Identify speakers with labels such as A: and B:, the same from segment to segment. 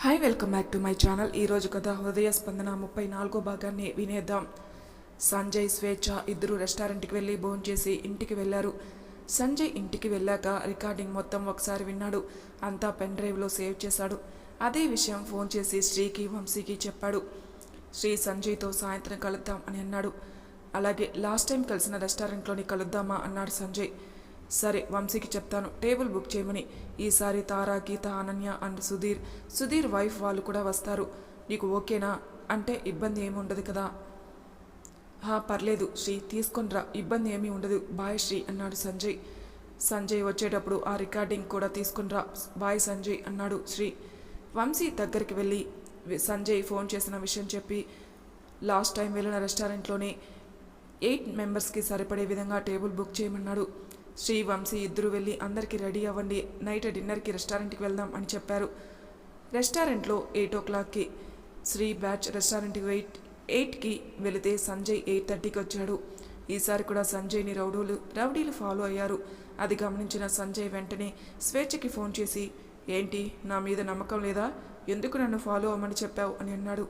A: Hi welcome back to my channel ఈరోజు కథ హృదయ స్పందన ముప్పై నాలుగో భాగాన్ని వినేద్దాం. సంజయ్ స్వేచ్ఛ ఇద్దరు రెస్టారెంట్కి వెళ్ళి భోంచేసి ఇంటికి వెళ్ళారు. సంజయ్ ఇంటికి వెళ్ళాక రికార్డింగ్ మొత్తం ఒకసారి విన్నాడు. అంతా పెన్ డ్రైవ్లో సేవ్ చేశాడు. అదే విషయం ఫోన్ చేసి శ్రీకి వంశీకి చెప్పాడు. శ్రీ సంజయ్తో సాయంత్రం కలుద్దాం అని అన్నాడు. అలాగే లాస్ట్ టైం కలిసిన రెస్టారెంట్లోని కలుద్దామా అన్నాడు సంజయ్. సరే వంశీకి చెప్తాను. టేబుల్ బుక్ చేయమని. ఈసారి తారా గీత అనన్య అండ్ సుధీర్. సుధీర్ వైఫ్ వాళ్ళు కూడా వస్తారు. నీకు ఓకేనా? అంటే ఇబ్బంది ఏమి ఉండదు కదా? హా పర్లేదు. శ్రీ తీసుకొనిరా ఇబ్బంది ఏమీ ఉండదు. బాయ్ శ్రీ అన్నాడు సంజయ్. సంజయ్ వచ్చేటప్పుడు ఆ రికార్డింగ్ కూడా తీసుకునిరా బాయ్ సంజయ్ అన్నాడు శ్రీ. వంశీ దగ్గరికి వెళ్ళి సంజయ్ ఫోన్ చేసిన విషయం చెప్పి లాస్ట్ టైం వెళ్ళిన రెస్టారెంట్లోనే ఎయిట్ మెంబర్స్కి సరిపడే విధంగా టేబుల్ బుక్ చేయమన్నాడు. శ్రీ వంశీ ఇద్దరు వెళ్ళి అందరికీ రెడీ అవ్వండి. నైట్ డిన్నర్కి రెస్టారెంట్కి వెళ్దాం అని చెప్పారు. రెస్టారెంట్లో ఎయిట్ ఓ క్లాక్కి శ్రీ బ్యాచ్ రెస్టారెంట్కి వెయిట్ ఎయిట్కి వెళితే సంజయ్ ఎయిట్ థర్టీకి వచ్చాడు. ఈసారి కూడా సంజయ్ని రౌడీలు రౌడీలు ఫాలో అయ్యారు. అది గమనించిన సంజయ్ వెంటనే స్వేచ్ఛకి ఫోన్ చేసి ఏంటి నా మీద నమ్మకం లేదా? ఎందుకు నన్ను ఫాలో అవ్వమని చెప్పావు? అని అన్నాడు.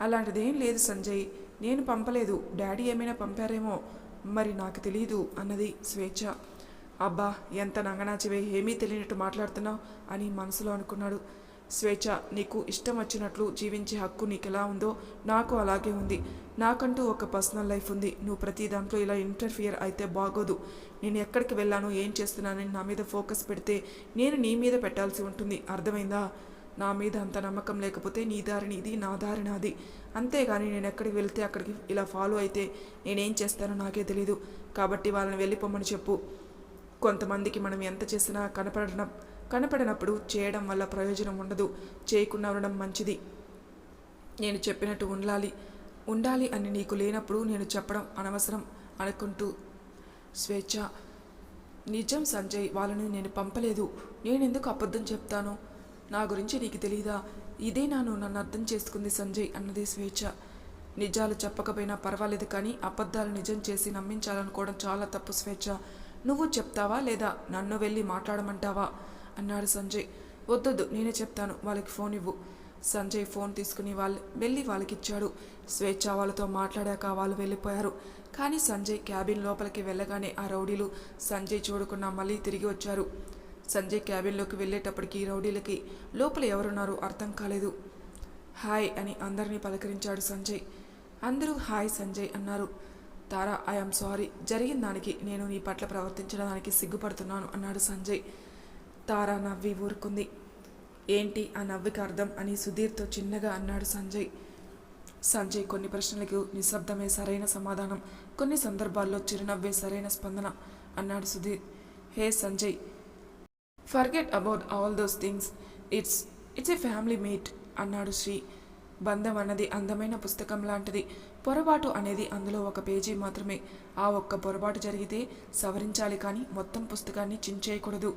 A: అలాంటిదేం లేదు సంజయ్ నేను పంపలేదు. డాడీ ఏమైనా పంపారేమో మరి నాకు తెలియదు అన్నది స్వేచ్ఛ. అబ్బా ఎంత నంగనాచివే ఏమీ తెలియనట్టు మాట్లాడుతున్నావు అని మనసులో అనుకున్నాడు. స్వేచ్ఛ నీకు ఇష్టం వచ్చినట్లు జీవించే హక్కు నీకు ఎలా ఉందో నాకు అలాగే ఉంది. నాకంటూ ఒక పర్సనల్ లైఫ్ ఉంది. నువ్వు ప్రతి దాంట్లో ఇలా ఇంటర్ఫియర్ అయితే బాగోదు. నేను ఎక్కడికి వెళ్ళాను ఏం చేస్తున్నానని నా మీద ఫోకస్ పెడితే నేను నీ మీద పెట్టాల్సి ఉంటుంది. అర్థమైందా? నా మీద అంత నమ్మకం లేకపోతే నీ దారిని ఇది నా దారి నాది అంతేగాని నేను ఎక్కడికి వెళ్తే అక్కడికి ఇలా ఫాలో అయితే నేనేం చేస్తానో నాకే తెలీదు. కాబట్టి వాళ్ళని వెళ్ళిపోమని చెప్పు. కొంతమందికి మనం ఎంత చేసినా కనపడన కనపడినప్పుడు చేయడం వల్ల ప్రయోజనం ఉండదు. చేయకుండా ఉండడం మంచిది. నేను చెప్పినట్టు ఉండాలి. ఉండాలి అని నీకు లేనప్పుడు నేను చెప్పడం అనవసరం అనుకుంటూ. స్వేచ్ఛ. నిజం సంజయ్ వాళ్ళని నేను పంపలేదు. నేనెందుకు అబద్ధం చెప్తాను? నా గురించి నీకు తెలీదా? ఇదే నాను నన్ను అర్థం చేసుకుంది సంజయ్ అన్నది స్వేచ్ఛ. నిజాలు చెప్పకపోయినా పర్వాలేదు కానీ అబద్ధాలు నిజం చేసి నమ్మించాలనుకోవడం చాలా తప్పు స్వేచ్ఛ. నువ్వు చెప్తావా లేదా నన్ను వెళ్ళి మాట్లాడమంటావా? అన్నాడు సంజయ్. వద్దొద్దు నేనే చెప్తాను వాళ్ళకి ఫోన్ ఇవ్వు. సంజయ్ ఫోన్ తీసుకుని వాళ్ళు వెళ్ళి వాళ్ళకి ఇచ్చాడు స్వేచ్ఛ వాళ్ళతో మాట్లాడాక వాళ్ళు వెళ్ళిపోయారు. కానీ సంజయ్ క్యాబిన్ లోపలికి వెళ్ళగానే ఆ రౌడీలు సంజయ్ చూడకుండా మళ్ళీ తిరిగి వచ్చారు. సంజయ్ క్యాబిన్లోకి వెళ్ళేటప్పటికి రౌడీలకి లోపల ఎవరున్నారో అర్థం కాలేదు. హాయ్ అని అందరినీ పలకరించాడు సంజయ్. అందరూ హాయ్ సంజయ్ అన్నారు. తారా ఐఎమ్ సారీ జరిగిన దానికి నేను నీ పట్ల ప్రవర్తించడానికి సిగ్గుపడుతున్నాను అన్నాడు సంజయ్. తారా నవ్వి ఊరుకుంది. ఏంటి ఆ నవ్వికి అర్థం అని సుధీర్తో చిన్నగా అన్నాడు సంజయ్. సంజయ్ కొన్ని ప్రశ్నలకు నిశ్శబ్దమే సరైన సమాధానం కొన్ని సందర్భాల్లో చిరునవ్వే సరైన స్పందన అన్నాడు Sudheer. Hey Sanjay forget about all those things it's it's a family meet అన్నాడు శ్రీ. బంధం అన్నది అందమైన పుస్తకం లాంటిది. పొరపాటు అనేది అందులో ఒక పేజీ మాత్రమే. ఆ ఒక్క పొరపాటు జరిగితే సవరించాలి కానీ మొత్తం పుస్తకాన్ని చించేయకూడదు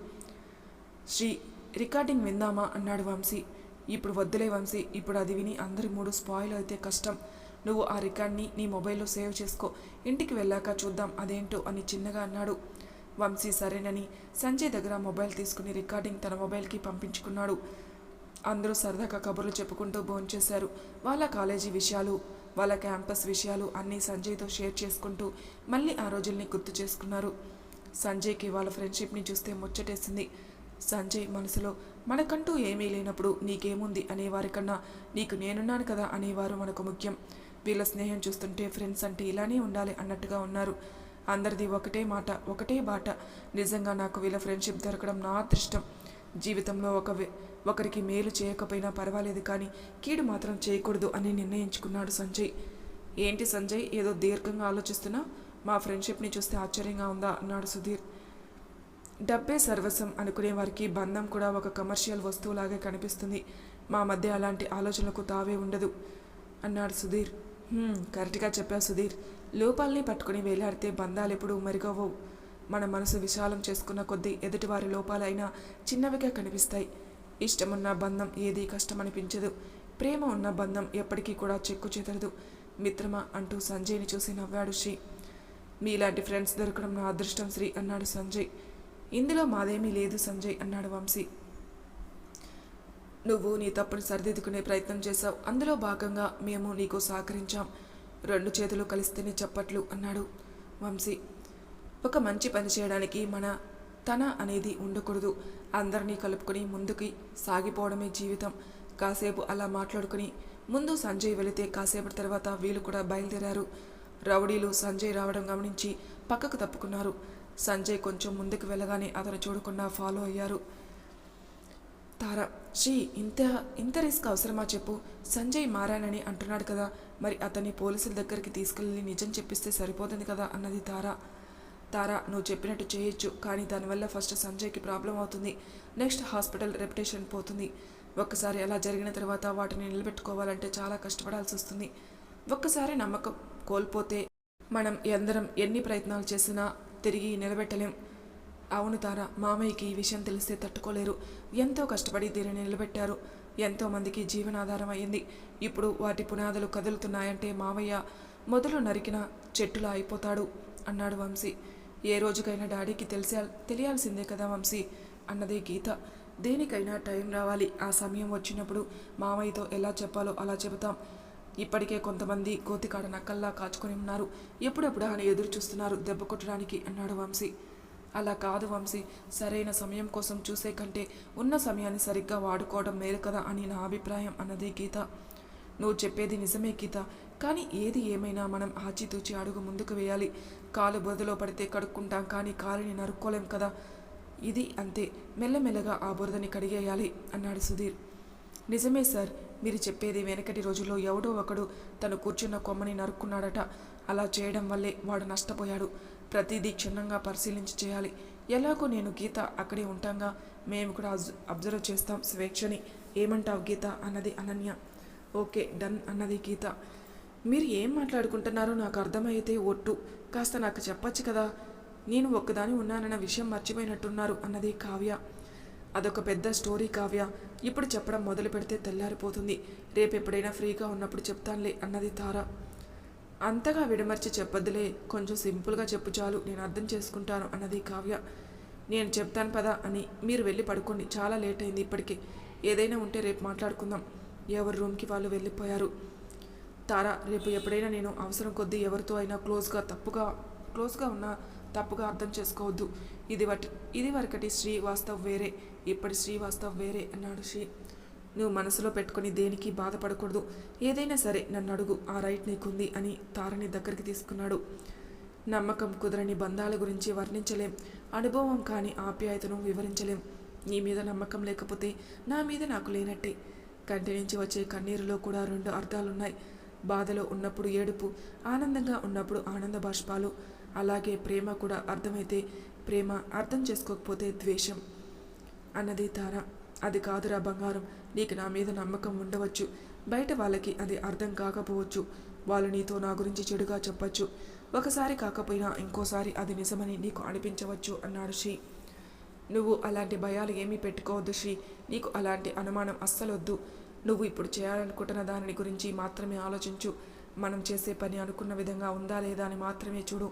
A: శ్రీ రికార్డింగ్ విందామా అన్నాడు వంశీ. ఇప్పుడు వద్దులే వంశీ ఇప్పుడు అది విని అందరి మూడు స్పాయిల్ అయితే కష్టం. నువ్వు ఆ రికార్డ్ని నీ మొబైల్లో సేవ్ చేసుకో. ఇంటికి వెళ్ళాక చూద్దాం అదేంటో అని చిన్నగా అన్నాడు. వంశీ సరేనని సంజయ్ దగ్గర మొబైల్ తీసుకుని రికార్డింగ్ తన మొబైల్కి పంపించుకున్నాడు. అందరూ సరదాగా కబుర్లు చెప్పుకుంటూ భోంచేశారు. వాళ్ళ కాలేజీ విషయాలు వాళ్ళ క్యాంపస్ విషయాలు అన్నీ సంజయ్తో షేర్ చేసుకుంటూ మళ్ళీ ఆ రోజుల్ని గుర్తు చేసుకున్నారు. సంజయ్కి వాళ్ళ ఫ్రెండ్షిప్ని చూస్తే ముచ్చటేసింది. సంజయ్ మనసులో మనకంటూ ఏమీ లేనప్పుడు నీకేముంది అనేవారికన్నా నీకు నేనున్నాను కదా అనేవారు మనకు ముఖ్యం. వీళ్ళ స్నేహం చూస్తుంటే ఫ్రెండ్స్ అంటే ఇలానే ఉండాలి అన్నట్టుగా ఉన్నారు. అందరిది ఒకటే మాట ఒకటే బాట. నిజంగా నాకు వీళ్ళ ఫ్రెండ్షిప్ దొరకడం నా అదృష్టం. జీవితంలో ఒక ఒకరికి మేలు చేయకపోయినా పర్వాలేదు కానీ కీడు మాత్రం చేయకూడదు అని నిర్ణయించుకున్నాడు సంజయ్. ఏంటి సంజయ్ ఏదో దీర్ఘంగా ఆలోచిస్తున్నా? మా ఫ్రెండ్షిప్ని చూస్తే ఆశ్చర్యంగా ఉందా? అన్నాడు సుధీర్. డబ్బే సర్వస్వం అనుకునే వారికి బంధం కూడా ఒక కమర్షియల్ వస్తువులాగే కనిపిస్తుంది. మా మధ్య అలాంటి ఆలోచనలకు తావే ఉండదు అన్నాడు సుధీర్. కరెక్ట్గా చెప్పావు సుధీర్. లోపాలని పట్టుకుని వేలాడితే బంధాలు ఎప్పుడు మెరుగవవు మన మనసు విశాలం చేసుకున్న కొద్దీ ఎదుటివారి లోపాలైనా చిన్నవిగా కనిపిస్తాయి. ఇష్టమున్న బంధం ఏది కష్టమనిపించదు. ప్రేమ ఉన్న బంధం ఎప్పటికీ కూడా చెక్కు చెదరదు మిత్రమా అంటూ సంజయ్ని చూసి నవ్వాడు శ్రీ. మీలాంటి ఫ్రెండ్స్ దొరకడం నా అదృష్టం శ్రీ అన్నాడు సంజయ్. ఇందులో మాదేమీ లేదు సంజయ్ అన్నాడు వంశీ. నువ్వు నీ తప్పును సరిదిద్దుకునే ప్రయత్నం చేశావు. అందులో భాగంగా మేము నీకు సహకరించాం. రెండు చేతులు కలిస్తేనే చప్పట్లు అన్నాడు వంశీ. ఒక మంచి పని చేయడానికి మన తన అనేది ఉండకూడదు. అందరినీ కలుపుకొని ముందుకి సాగిపోవడమే జీవితం. కాసేపు అలా మాట్లాడుకుని ముందు సంజయ్ వెళితే కాసేపటి తర్వాత వీళ్ళు కూడా బయలుదేరారు. రౌడీలు సంజయ్ రావడం గమనించి పక్కకు తప్పుకున్నారు. సంజయ్ కొంచెం ముందుకు వెళ్ళగానే అతను చూడకుండా ఫాలో అయ్యారు. తార శ్రీ ఇంత ఇంత రిస్క్ అవసరమా చెప్పు. సంజయ్ మారానని అంటున్నాడు కదా. మరి అతన్ని పోలీసుల దగ్గరికి తీసుకెళ్ళి నిజం చెప్పిస్తే సరిపోతుంది కదా అన్నది తారా. తారా నువ్వు చెప్పినట్టు చేయొచ్చు కానీ దానివల్ల ఫస్ట్ సంజయ్కి ప్రాబ్లం అవుతుంది. నెక్స్ట్ హాస్పిటల్ రెప్యుటేషన్ పోతుంది. ఒక్కసారి అలా జరిగిన తర్వాత వాటిని నిలబెట్టుకోవాలంటే చాలా కష్టపడాల్సి వస్తుంది. ఒక్కసారి నమ్మకం కోల్పోతే మనం ఎందరం ఎన్ని ప్రయత్నాలు చేసినా తిరిగి నిలబెట్టలేం. అవును తారా మామయ్యకి ఈ విషయం తెలిస్తే తట్టుకోలేరు. ఎంతో కష్టపడి దీనిని నిలబెట్టారు. ఎంతోమందికి జీవనాధారం అయింది ఇప్పుడు వాటి పునాదులు కదులుతున్నాయంటే మావయ్య మొదలు నరికిన చెట్టులా అయిపోతాడు అన్నాడు వంశీ. ఏ రోజుకైనా డాడీకి తెలిసే తెలియాల్సిందే కదా వంశీ! అన్నదే గీత. దేనికైనా టైం రావాలి. ఆ సమయం వచ్చినప్పుడు మామయ్యతో ఎలా చెప్పాలో అలా చెబుతాం. ఇప్పటికే కొంతమంది కోతికాడ నక్కల్లా కాచుకొని ఉన్నారు. ఎప్పుడెప్పుడు అని ఎదురు చూస్తున్నారు దెబ్బ కొట్టడానికి అన్నాడు వంశీ. అలా కాదు వంశీ! సరైన సమయం కోసం చూసే కంటే ఉన్న సమయాన్ని సరిగ్గా వాడుకోవడం మేలు కదా అని నా అభిప్రాయం అన్నదే గీత. నువ్వు చెప్పేది నిజమే గీత. కానీ ఏది ఏమైనా మనం ఆచితూచి అడుగు ముందుకు వేయాలి. కాలు బురదలో పడితే కడుక్కుంటాం కానీ కాలిని నరుక్కోలేం కదా. ఇది అంతే. మెల్లమెల్లగా ఆ బురదని కడిగేయాలి అన్నాడు సుధీర్. నిజమే సార్ మీరు చెప్పేది వెనకటి రోజుల్లో ఎవడో ఒకడు తను కూర్చున్న కొమ్మని నరుక్కున్నాడట. అలా చేయడం వల్లే వాడు నష్టపోయాడు. ప్రతిదీ క్షుణ్ణంగా పరిశీలించి చేయాలి. ఎలాగో నేను గీత అక్కడే ఉంటాంగా. మేము కూడా అబ్జ- అబ్జర్వ్ చేస్తాం స్వేచ్ఛని. ఏమంటావు గీత? అన్నది అనన్య. ఓకే డన్ అన్నది గీత. మీరు ఏం మాట్లాడుకుంటున్నారో నాకు అర్థమైతే ఒట్టు. కాస్త నాకు చెప్పచ్చు కదా. నేను ఒక్కదాని ఉన్నానన్న విషయం మర్చిపోయినట్టున్నారు అన్నది కావ్య. అదొక పెద్ద స్టోరీ కావ్య. ఇప్పుడు చెప్పడం మొదలు పెడితే తెల్లారిపోతుంది. రేపు ఎప్పుడైనా ఫ్రీగా ఉన్నప్పుడు చెప్తానులే అన్నది తార. అంతగా విడమర్చి చెప్పొద్దులే. కొంచెం సింపుల్గా చెప్పు చాలు. నేను అర్థం చేసుకుంటాను అన్నది కావ్య. నేను చెప్తాను పదా అని. మీరు వెళ్ళి పడుకోండి. చాలా లేట్ అయింది ఇప్పటికే. ఏదైనా ఉంటే రేపు మాట్లాడుకుందాం. ఎవరి రూమ్కి వాళ్ళు వెళ్ళిపోయారు? తారా రేపు ఎప్పుడైనా నేను అవసరం కొద్దీ ఎవరితో అయినా క్లోజ్గా తప్పుగా క్లోజ్గా ఉన్నా తప్పుగా అర్థం చేసుకోవద్దు. ఇది వట్ ఇది వరకటి శ్రీవాస్తవ్ వేరే. ఇప్పటి శ్రీవాస్తవ్ వేరే అన్నాడు శ్రీ. నువ్వు మనసులో పెట్టుకొని దేనికి బాధపడకూడదు. ఏదైనా సరే నన్ను అడుగు ఆ రైట్ నీకుంది అని తారని దగ్గరికి తీసుకున్నాడు. నమ్మకం కుదరని బంధాల గురించి వర్ణించలేం. అనుభవం కాని ఆప్యాయతను వివరించలేం. నీ మీద నమ్మకం లేకపోతే నా మీద నాకు లేనట్టే. కంటి నుంచి వచ్చే కన్నీరులో కూడా రెండు అర్థాలున్నాయి. బాధలో ఉన్నప్పుడు ఏడుపు ఆనందంగా ఉన్నప్పుడు ఆనంద బాష్పాలు. అలాగే ప్రేమ కూడా అర్థమైతే ప్రేమ అర్థం చేసుకోకపోతే ద్వేషం. అన్నది తార. అది కాదురా బంగారం నీకు నా మీద నమ్మకం ఉండవచ్చు. బయట వాళ్ళకి అది అర్థం కాకపోవచ్చు. వాళ్ళు నీతో నా గురించి చెడుగా చెప్పచ్చు. ఒకసారి కాకపోయినా ఇంకోసారి అది నిజమని నీకు అనిపించవచ్చు అన్నాడు శ్రీ. నువ్వు అలాంటి భయాలు ఏమీ పెట్టుకోవద్దు శ్రీ. నీకు అలాంటి అనుమానం అస్సలొద్దు. నువ్వు ఇప్పుడు చేయాలనుకుంటున్న దానిని గురించి మాత్రమే ఆలోచించు. మనం చేసే పని అనుకున్న విధంగా ఉందా లేదా అని మాత్రమే చూడు.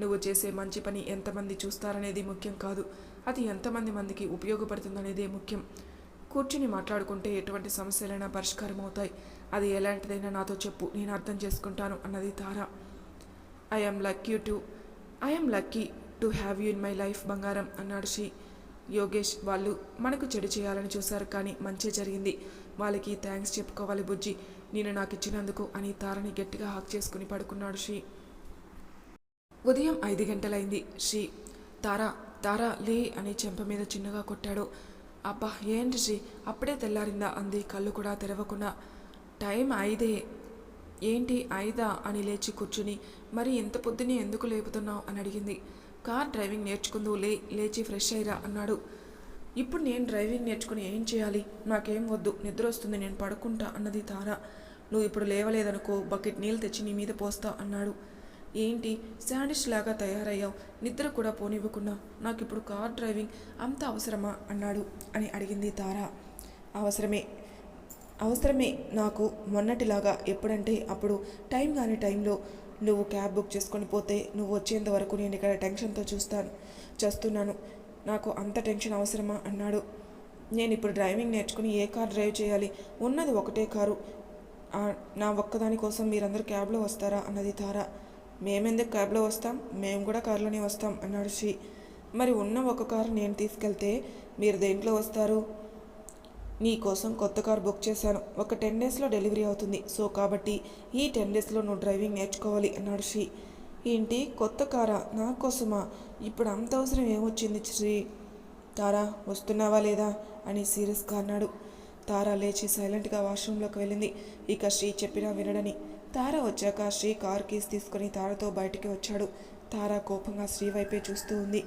A: నువ్వు చేసే మంచి పని ఎంతమంది చూస్తారనేది ముఖ్యం కాదు. అది ఎంతమంది మందికి ఉపయోగపడుతుందనేదే ముఖ్యం. కూర్చుని మాట్లాడుకుంటే ఎటువంటి సమస్యలైనా పరిష్కారం అవుతాయి అది ఎలాంటిదైనా నాతో చెప్పు. నేను అర్థం చేసుకుంటాను అన్నది Tara. I'm lucky to I'm lucky to have you in my life బంగారం అన్నాడు శ్రీ. యోగేష్ వాళ్ళు మనకు చెడు చేయాలని చూశారు కానీ మంచి జరిగింది. వాళ్ళకి థ్యాంక్స్ చెప్పుకోవాలి బుజ్జి. నేను నాకు ఇచ్చినందుకు అని తారని గట్టిగా హాక్ చేసుకుని పడుకున్నాడు శ్రీ. ఉదయం ఐదు గంటలైంది శ్రీ. తారా తారా లే అని చెంప మీద చిన్నగా కొట్టాడు. అబ్బా ఏంటి శ్రీ? అప్పుడే తెల్లారిందా అంది కళ్ళు కూడా తెరవకుండా. టైం ఐదే. ఏంటి ఐదా అని లేచి కూర్చుని మరి ఇంత పొద్దునే ఎందుకు లేపుతున్నావు అని అడిగింది. కార్ డ్రైవింగ్ నేర్చుకుందో లే లేచి ఫ్రెష్ అయ్యిరా అన్నాడు. ఇప్పుడు నేను డ్రైవింగ్ నేర్చుకుని ఏం చేయాలి? నాకేం వద్దు నిద్ర వస్తుంది నేను పడుకుంటా అన్నది తార. నువ్వు ఇప్పుడు లేవలేదనుకో బకెట్ నీళ్ళు తెచ్చి నీ మీద పోస్తా అన్నాడు. ఏంటి? శాండిష్ లాగా తయారయ్యావు. నిద్ర కూడా పోనివ్వకుండా. నాకు ఇప్పుడు కార్ డ్రైవింగ్ అంత అవసరమా? అన్నాడు అని అడిగింది తార. అవసరమే. అవసరమే నాకు మొన్నటిలాగా. ఎప్పుడంటే అప్పుడు టైం కాని టైంలో నువ్వు క్యాబ్ బుక్ చేసుకొని పోతే నువ్వు వచ్చేంత వరకు నేను ఇక్కడ టెన్షన్తో చూస్తాను చేస్తున్నాను. నాకు అంత టెన్షన్ అవసరమా? అన్నాడు. నేను ఇప్పుడు డ్రైవింగ్ నేర్చుకుని ఏ కార్ డ్రైవ్ చేయాలి? ఉన్నది ఒకటే కారు. నా ఒక్కదాని కోసం మీరందరూ క్యాబ్లో వస్తారా? అన్నది తార. మేమెందుకు క్యాబ్లో వస్తాం? మేము కూడా కారులోనే వస్తాం అన్నాడు శ్రీ. మరి ఉన్న ఒక కారు నేను తీసుకెళ్తే మీరు దేంట్లో వస్తారు? నీ కోసం కొత్త కారు బుక్ చేశాను. ఒక టెన్ డేస్లో డెలివరీ అవుతుంది. సో కాబట్టి ఈ టెన్ డేస్లో నువ్వు డ్రైవింగ్ నేర్చుకోవాలి అన్నాడు శ్రీ. ఏంటి కొత్త కారా? నా కోసమా? ఇప్పుడు అంత అవసరం ఏమొచ్చింది శ్రీ? తారా వస్తున్నావా లేదా? అని సీరియస్గా అన్నాడు. తారా లేచి సైలెంట్గా వాష్రూమ్లోకి వెళ్ళింది. ఇక శ్రీ చెప్పినా వినడని. తార వచ్చాక శ్రీ కార్ కీస్ తీసుకుని తారతో బయటికి వచ్చాడు. తార కోపంగా శ్రీ వైపే చూస్తూ ఉంది.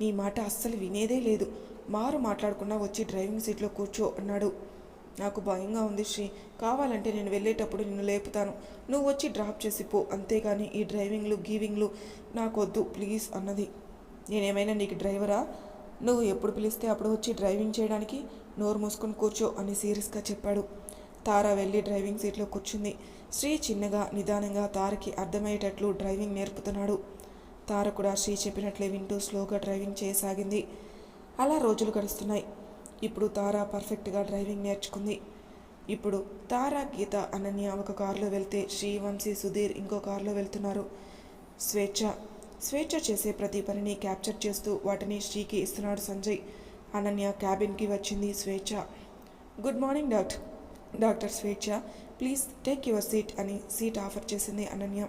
A: నీ మాట అస్సలు వినేదే లేదు. మారు మాట్లాడకుండా వచ్చి డ్రైవింగ్ సీట్లో కూర్చో అన్నాడు. నాకు భయంగా ఉంది శ్రీ. కావాలంటే నేను వెళ్ళేటప్పుడు నిన్ను లేపుతాను. నువ్వు వచ్చి డ్రాప్ చేసి పో. అంతేగాని ఈ డ్రైవింగ్లు గీవింగ్లు నాకొద్దు ప్లీజ్ అన్నది. నేనేమైనా నీకు డ్రైవరా? నువ్వు ఎప్పుడు పిలిస్తే అప్పుడు వచ్చి డ్రైవింగ్ చేయడానికి నోరు మూసుకొని కూర్చో అని సీరియస్గా చెప్పాడు. తార వెళ్ళి డ్రైవింగ్ సీట్లో కూర్చుంది. శ్రీ చిన్నగా నిదానంగా తారకి అర్థమయ్యేటట్లు డ్రైవింగ్ నేర్పుతున్నాడు. తార కూడా శ్రీ చెప్పినట్లే వింటూ స్లోగా డ్రైవింగ్ చేయసాగింది. అలా రోజులు గడుస్తున్నాయి. ఇప్పుడు తార పర్ఫెక్ట్గా డ్రైవింగ్ నేర్చుకుంది. ఇప్పుడు తారా గీత అనన్య ఒక కారులో వెళ్తే శ్రీ వంశీ సుధీర్ ఇంకో కారులో వెళ్తున్నారు. స్వేచ్ఛ. స్వేచ్ఛ చేసే ప్రతి పనిని క్యాప్చర్ చేస్తూ వాటిని శ్రీకి ఇస్తున్నాడు సంజయ్. అనన్య క్యాబిన్కి వచ్చింది Swecha. Good morning doctor doctor Swecha please take your seat అని సీట్ ఆఫర్ చేసింది అనన్య.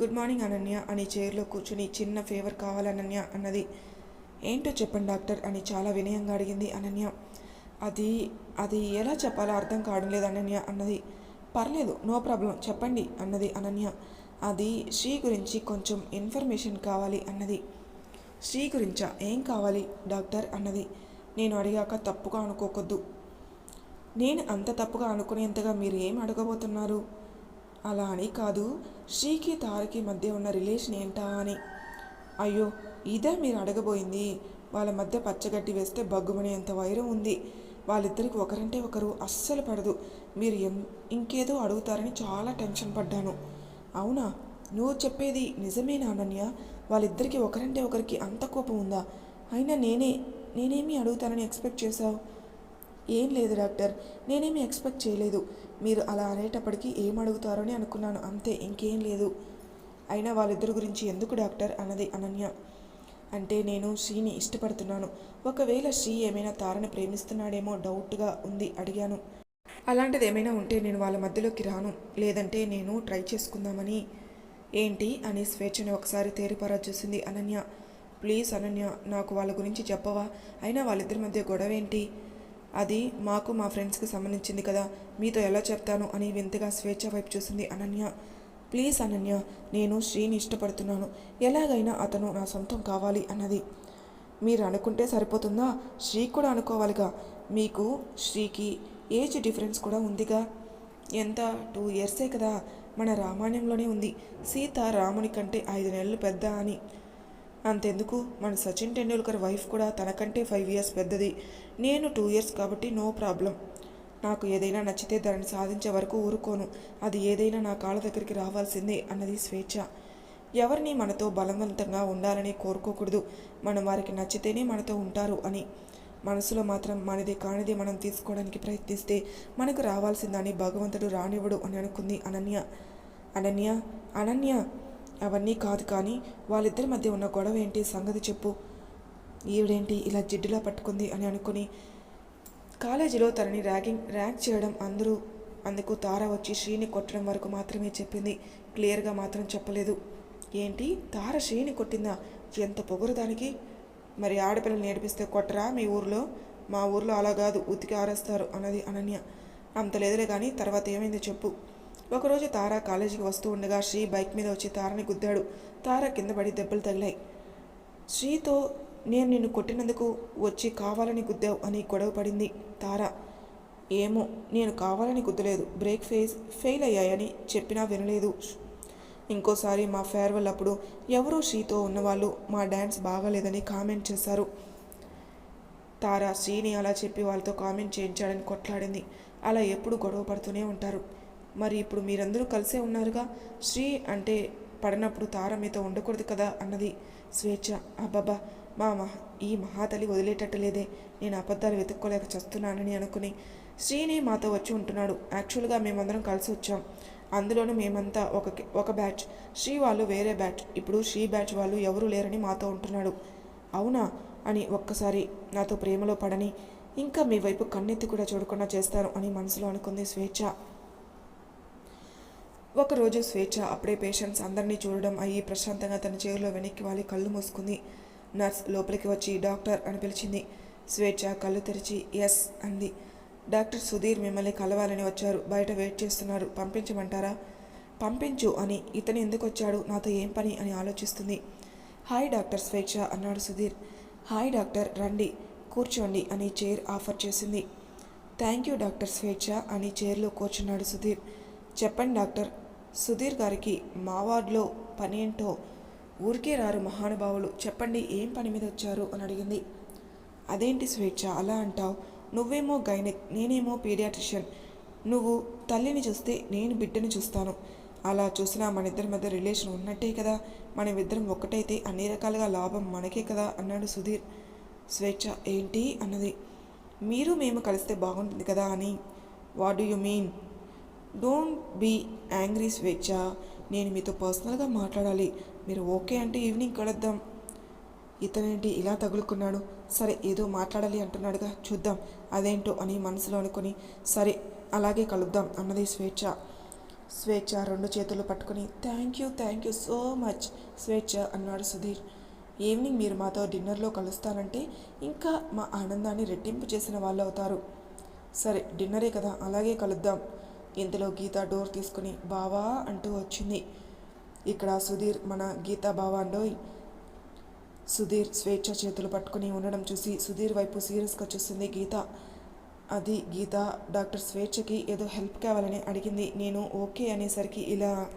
A: గుడ్ మార్నింగ్ అనన్య అని చైర్లో కూర్చుని చిన్న ఫేవర్ కావాలనన్య అన్నది. ఏంటో చెప్పండి డాక్టర్ అని చాలా వినయంగా అడిగింది అనన్య. అది అది ఎలా చెప్పాలో అర్థం కావడం లేదు అనన్య అన్నది. పర్లేదు నో ప్రాబ్లం చెప్పండి అన్నది అనన్య. అది శ్రీ గురించి కొంచెం ఇన్ఫర్మేషన్ కావాలి అన్నది. శ్రీ గురించా? ఏం కావాలి డాక్టర్ అన్నది. నేను అడిగాక తప్పుగా అనుకోకొద్దు. నేను అంత తప్పుగా అనుకునేంతగా మీరు ఏం అడగబోతున్నారు? అలా అని కాదు శ్రీకి తారకి మధ్య ఉన్న రిలేషన్ ఏంటా అని. అయ్యో ఇదే మీరు అడగబోయింది. వాళ్ళ మధ్య పచ్చగడ్డి వేస్తే బగ్గుమనేంత వైరం ఉంది. వాళ్ళిద్దరికి ఒకరంటే ఒకరు అస్సలు పడదు. మీరు ఎం ఇంకేదో అడుగుతారని చాలా టెన్షన్ పడ్డాను. అవునా? నువ్వు చెప్పేది నిజమేనా అనన్య వాళ్ళిద్దరికి ఒకరంటే ఒకరికి అంత కోపం ఉందా? అయినా నేనే నేనేమి అడుగుతానని ఎక్స్పెక్ట్ చేశావు? ఏం లేదు డాక్టర్. నేనేమి ఎక్స్పెక్ట్ చేయలేదు. మీరు అలా అనేటప్పటికీ ఏం అడుగుతారో అని అనుకున్నాను. అంతే ఇంకేం లేదు. అయినా వాళ్ళిద్దరి గురించి ఎందుకు డాక్టర్? అన్నది అనన్య. అంటే నేను శ్రీని ఇష్టపడుతున్నాను. ఒకవేళ శ్రీ ఏమైనా తారని ప్రేమిస్తున్నాడేమో డౌట్గా ఉంది అడిగాను. అలాంటిది ఏమైనా ఉంటే నేను వాళ్ళ మధ్యలోకి రాను. లేదంటే నేను ట్రై చేసుకుందామని. ఏంటి? అని స్వేచ్ఛని ఒకసారి తేరిపారా చూసింది అనన్య. ప్లీజ్ అనన్య నాకు వాళ్ళ గురించి చెప్పవా? అయినా వాళ్ళిద్దరి మధ్య గొడవ ఏంటి? అది మాకు మా ఫ్రెండ్స్కి సంబంధించింది కదా. మీతో ఎలా చెప్తాను అని వింతగా స్వేచ్ఛ వైపు చూసింది అనన్య. ప్లీజ్ అనన్య నేను శ్రీని ఇష్టపడుతున్నాను. ఎలాగైనా అతను నా సొంతం కావాలి అన్నది. మీరు అనుకుంటే సరిపోతుందా? శ్రీ కూడా అనుకోవాలిగా. మీకు శ్రీకి ఏజ్ డిఫరెన్స్ కూడా ఉందిగా. ఎంత? టూ ఇయర్సే కదా. మన రామాయణంలోనే ఉంది. సీత రాముని కంటే ఐదు నెలలు పెద్ద అని. అంతెందుకు? మన సచిన్ టెండూల్కర్ వైఫ్ కూడా తనకంటే ఫైవ్ ఇయర్స్ పెద్దది. నేను టూ ఇయర్స్ కాబట్టి నో ప్రాబ్లం. నాకు ఏదైనా నచ్చితే దాన్ని సాధించే వరకు ఊరుకోను. అది ఏదైనా నా కాళ్ళ దగ్గరికి రావాల్సిందే అన్నది స్వేచ్ఛ. ఎవరిని మనతో బలవంతంగా ఉండాలని కోరుకోకూడదు. మనం వారికి నచ్చితేనే మనతో ఉంటారు అని. మనసులో మాత్రం మనది కానిది మనం తీసుకోవడానికి ప్రయత్నిస్తే మనకు రావాల్సిందని భగవంతుడు రానివ్వడు అని అనుకుంది అనన్య. అనన్య? అనన్య? అవన్నీ కాదు కానీ వాళ్ళిద్దరి మధ్య ఉన్న గొడవ ఏంటి? సంగతి చెప్పు. ఈవిడేంటి ఇలా జిడ్డులా పట్టుకుంది అని అనుకుని కాలేజీలో తనని ర్యాగింగ్ ర్యాంక్ చేయడం అందరూ అందుకు తార వచ్చి శ్రీని కొట్టడం వరకు మాత్రమే చెప్పింది. క్లియర్గా మాత్రం చెప్పలేదు. ఏంటి? తార శ్రీని కొట్టిందా? ఎంత పొగరు దానికి? మరి ఆడపిల్లలు నేర్పిస్తే కొట్టరా మీ ఊర్లో? మా ఊర్లో అలా కాదు ఉతికి ఆరేస్తారు అన్నది అనన్య. అంత లేదులే కానీ తర్వాత ఏమైందో చెప్పు. ఒకరోజు తార కాలేజీకి వస్తూ ఉండగా శ్రీ బైక్ మీద వచ్చి తారని గుద్దాడు. తార కింద పడి దెబ్బలు తగిలాయి. శ్రీతో నేను నిన్ను కొట్టినందుకు వచ్చి కావాలని గుద్దావు అని గొడవ పడింది తార. ఏమో నేను కావాలని గుద్దలేదు. బ్రేక్ ఫేస్ ఫెయిల్ అయ్యాయని చెప్పినా వినలేదు. ఇంకోసారి మా ఫేర్వెల్ అప్పుడు ఎవరో శ్రీతో ఉన్నవాళ్ళు మా డ్యాన్స్ బాగాలేదని కామెంట్ చేశారు. తార శ్రీని అలా చెప్పి వాళ్ళతో కామెంట్ చేయించాడని కొట్లాడింది. అలా ఎప్పుడు గొడవ పడుతూనే ఉంటారు. మరి ఇప్పుడు మీరందరూ కలిసే ఉన్నారుగా? శ్రీ అంటే పడినప్పుడు తార మీతో ఉండకూడదు కదా అన్నది స్వేచ్ఛ. అబ్బబ్బా! మా మహ ఈ మహాతలి వదిలేటట్టు లేదే. నేను అబద్ధాలు వెతుక్కోలేక చస్తున్నానని అనుకుని శ్రీని మాతో వచ్చి ఉంటున్నాడు. యాక్చువల్గా మేమందరం కలిసి వచ్చాం. అందులోనూ మేమంతా ఒక ఒక బ్యాచ్. శ్రీ వాళ్ళు వేరే బ్యాచ్. ఇప్పుడు శ్రీ బ్యాచ్ వాళ్ళు ఎవరూ లేరని మాతో ఉంటున్నాడు. అవునా? అని ఒక్కసారి నాతో ప్రేమలో పడని ఇంకా మీ వైపు కన్నెత్తి కూడా చూడకుండా చేస్తాను అని మనసులో అనుకుంది స్వేచ్ఛ. ఒకరోజు స్వేచ్ఛ అప్పుడే పేషెంట్స్ అందరినీ చూడడం అయ్యి ప్రశాంతంగా తన చేరులో వెనక్కి వాలి కళ్ళు మూసుకుంది. నర్స్ లోపలికి వచ్చి డాక్టర్ అని పిలిచింది. స్వేచ్ఛ కళ్ళు తెరిచి ఎస్ అంది. డాక్టర్ సుధీర్ మిమ్మల్ని కలవాలని వచ్చారు. బయట వెయిట్ చేస్తున్నారు. పంపించమంటారా? పంపించు అని ఇతను ఎందుకు వచ్చాడు? నాతో ఏం పని అని ఆలోచిస్తుంది. హాయ్ డాక్టర్ స్వేచ్ఛ అన్నాడు సుధీర్. హాయ్ డాక్టర్ రండి. కూర్చోండి అని చైర్ ఆఫర్ చేసింది. థ్యాంక్ యూ డాక్టర్ స్వేచ్ఛ అని చైర్లో కూర్చున్నాడు సుధీర్. చెప్పండి డాక్టర్ సుధీర్ గారికి మా వార్డులో పని ఏంటో ఊరికే రారు మహానుభావులు. చెప్పండి ఏం పని మీద వచ్చారు? అని అడిగింది. అదేంటి స్వేచ్ఛ? అలా అంటావు. నువ్వేమో గైనిక్ నేనేమో పీడియాట్రిషియన్. నువ్వు తల్లిని చూస్తే నేను బిడ్డని చూస్తాను. అలా చూసినా మన ఇద్దరి మధ్య రిలేషన్ ఉన్నట్టే కదా? మనమిద్దరం ఒక్కటైతే అన్ని రకాలుగా లాభం మనకే కదా? అన్నాడు సుధీర్. స్వేచ్ఛ ఏంటి? అన్నది. మీరు మేము కలిస్తే బాగుంటుంది కదా అని. What do you mean don't be angry Swecha. నేను మీతో పర్సనల్గా మాట్లాడాలి. మీరు ఓకే అంటే ఈవినింగ్ కలుద్దాం. ఇతనేంటి ఇలా తగులుకున్నాడు? సరే ఏదో మాట్లాడాలి అంటున్నాడుగా. చూద్దాం. అదేంటో అని మనసులో అనుకుని సరే అలాగే కలుద్దాం అన్నది స్వేచ్ఛ. స్వేచ్ఛ రెండు చేతులు పట్టుకుని thank you thank you so much Swecha అన్నాడు సుధీర్. ఈవినింగ్ మీరు మాతో డిన్నర్లో కలుస్తానంటే ఇంకా మా ఆనందాన్ని రెట్టింపు చేసిన వాళ్ళు అవుతారు. సరే డిన్నరే కదా అలాగే కలుద్దాం. ఇంతలో గీత డోర్ తీసుకుని బావా అంటూ వచ్చింది. ఇక్కడ సుధీర్ మన గీతా బావా సుధీర్ స్వేచ్ఛ చేతులు పట్టుకుని ఉండడం చూసి సుధీర్ వైపు సీరియస్గా చూస్తుంది గీత. అది గీత. డాక్టర్ స్వేచ్ఛకి ఏదో హెల్ప్ కావాలని అడిగింది. నేను ఓకే అనేసరికి ఇలా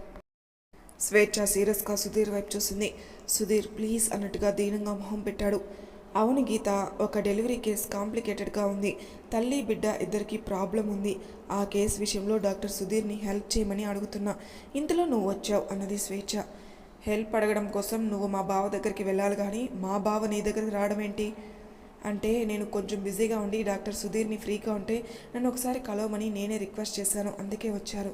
A: స్వేచ్ఛ సీరియస్గా సుధీర్ వైపు చూసింది సుధీర్ ప్లీజ్ అన్నట్టుగా దీనంగా మొహం పెట్టాడు. అవును గీత ఒక డెలివరీ కేసు కాంప్లికేటెడ్గా ఉంది. తల్లి బిడ్డ ఇద్దరికి ప్రాబ్లం ఉంది. ఆ కేసు విషయంలో డాక్టర్ సుధీర్ని హెల్ప్ చేయమని అడుగుతున్నా. ఇంతలో నువ్వు వచ్చావు అన్నది స్వేచ్ఛ. హెల్ప్ అడగడం కోసం నువ్వు మా బావ దగ్గరికి వెళ్ళాలి కానీ మా బావ నీ దగ్గరికి రావడం ఏంటి అంటే నేను కొంచెం బిజీగా ఉండి డాక్టర్ సుధీర్ని ఫ్రీగా ఉంటే నన్ను ఒకసారి కలవమని నేనే రిక్వెస్ట్ చేశాను. అందుకే వచ్చారు.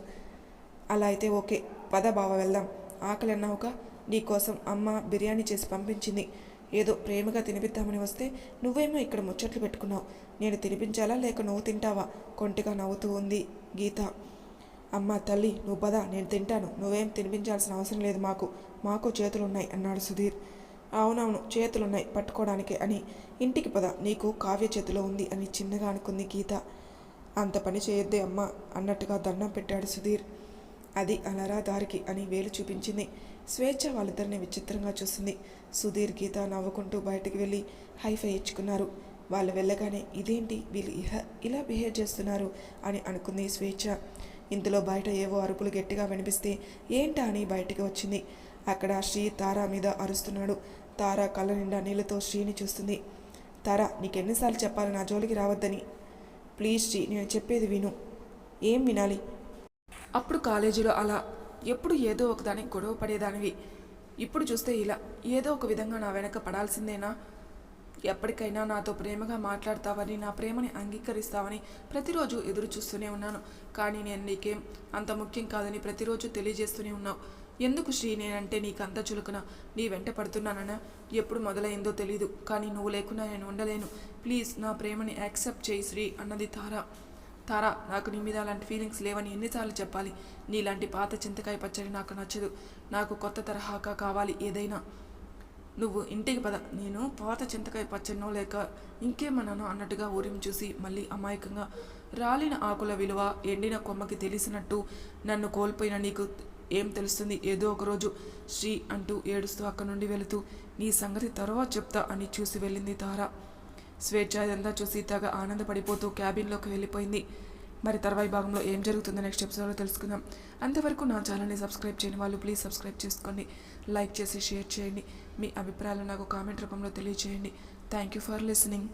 A: అలా అయితే ఓకే. పద బావ వెళ్దాం. ఆకలి అన్నావుగా నీకోసం అమ్మ బిర్యానీ చేసి పంపించింది. ఏదో ప్రేమగా తినిపిద్దామని వస్తే నువ్వేమో ఇక్కడ ముచ్చట్లు పెట్టుకున్నావు. నేను తినిపించాలా లేక నువ్వు తింటావా? కొంటిగా నవ్వుతూ ఉంది గీత. అమ్మ తల్లి నువ్వు పదా నేను తింటాను. నువ్వేం తినిపించాల్సిన అవసరం లేదు మాకు. మాకు చేతులున్నాయి అన్నాడు సుధీర్. అవునవును చేతులున్నాయి పట్టుకోవడానికి అని. ఇంటికి పద నీకు కావ్య చేతిలో ఉంది అని చిన్నగా అనుకుంది గీత. అంత పని చేయొద్దే అమ్మ అన్నట్టుగా దండం పెట్టాడు సుధీర్. అది అలరా దారికి అని వేలు చూపించింది. స్వేచ్ఛ వాళ్ళిద్దరిని విచిత్రంగా చూసింది. సుధీర్ గీత నవ్వుకుంటూ బయటకు వెళ్ళి హైఫై ఇచ్చుకున్నారు. వాళ్ళు వెళ్ళగానే ఇదేంటి? వీళ్ళు ఇహ ఇలా బిహేవ్ చేస్తున్నారు అని అనుకుంది స్వేచ్ఛ. ఇంతలో బయట ఏవో అరుపులు గట్టిగా వినిపిస్తే ఏంటా? అని బయటికి వచ్చింది. అక్కడ శ్రీ తారా మీద అరుస్తున్నాడు. తారా కళ్ళ నిండా నీళ్ళతో శ్రీని చూస్తుంది. తారా నీకెన్నిసార్లు చెప్పాలి నా జోలికి రావద్దని? ప్లీజ్ శ్రీ నేను చెప్పేది విను. ఏం వినాలి? అప్పుడు కాలేజీలో అలా ఎప్పుడు ఏదో ఒకదానికి గొడవ పడేదానివి. ఇప్పుడు చూస్తే ఇలా ఏదో ఒక విధంగా నా వెనక పడాల్సిందేనా? ఎప్పటికైనా నాతో ప్రేమగా మాట్లాడతావని నా ప్రేమని అంగీకరిస్తావని ప్రతిరోజు ఎదురు చూస్తూనే ఉన్నాను. కానీ నేను నీకేం అంత ముఖ్యం కాదని ప్రతిరోజు తెలియజేస్తూనే ఉన్నావు. ఎందుకు శ్రీ నేనంటే నీకంత చులుకున? నీ వెంట పడుతున్నానన్నా ఎప్పుడు మొదలైందో తెలీదు. కానీ నువ్వు లేకుండా నేను ఉండలేను. ప్లీజ్ నా ప్రేమని యాక్సెప్ట్ చేయి శ్రీ అన్నది తారా. తారా నాకు నీ మీద అలాంటి ఫీలింగ్స్ లేవని ఎన్నిసార్లు చెప్పాలి. నీలాంటి పాత చింతకాయ పచ్చడి నాకు నచ్చదు. నాకు కొత్త తరహాగా కావాలి ఏదైనా. నువ్వు ఇంటికి పద. నేను పాత చింతకాయ పచ్చడినో లేక ఇంకేమన్నానో అన్నట్టుగా ఊరిం చూసి మళ్ళీ అమాయకంగా రాలిన ఆకుల విలువ ఎండిన కొమ్మకి తెలిసినట్టు నన్ను కోల్పోయిన నీకు ఏం తెలుస్తుంది? ఏదో ఒకరోజు శ్రీ అంటూ ఏడుస్తూ అక్కడి నుండి వెళుతూ నీ సంగతి తర్వాత చెప్తా అని చూసి వెళ్ళింది తార. స్వేచ్ఛ ఇదంతా చూసి తెగ ఆనందపడిపోతూ క్యాబిన్లోకి వెళ్ళిపోయింది. మరి తర్వాయి భాగంలో ఏం జరుగుతుందో నెక్స్ట్ ఎపిసోడ్లో తెలుసుకుందాం. అంతవరకు నా ఛానల్ని సబ్స్క్రైబ్ చేయని వాళ్ళు ప్లీజ్ సబ్స్క్రైబ్ చేసుకోండి. లైక్ చేసి షేర్ చేయండి. మీ అభిప్రాయాలు నాకు కామెంట్ రూపంలో తెలియజేయండి థ్యాంక్ యూ ఫర్ లిసనింగ్.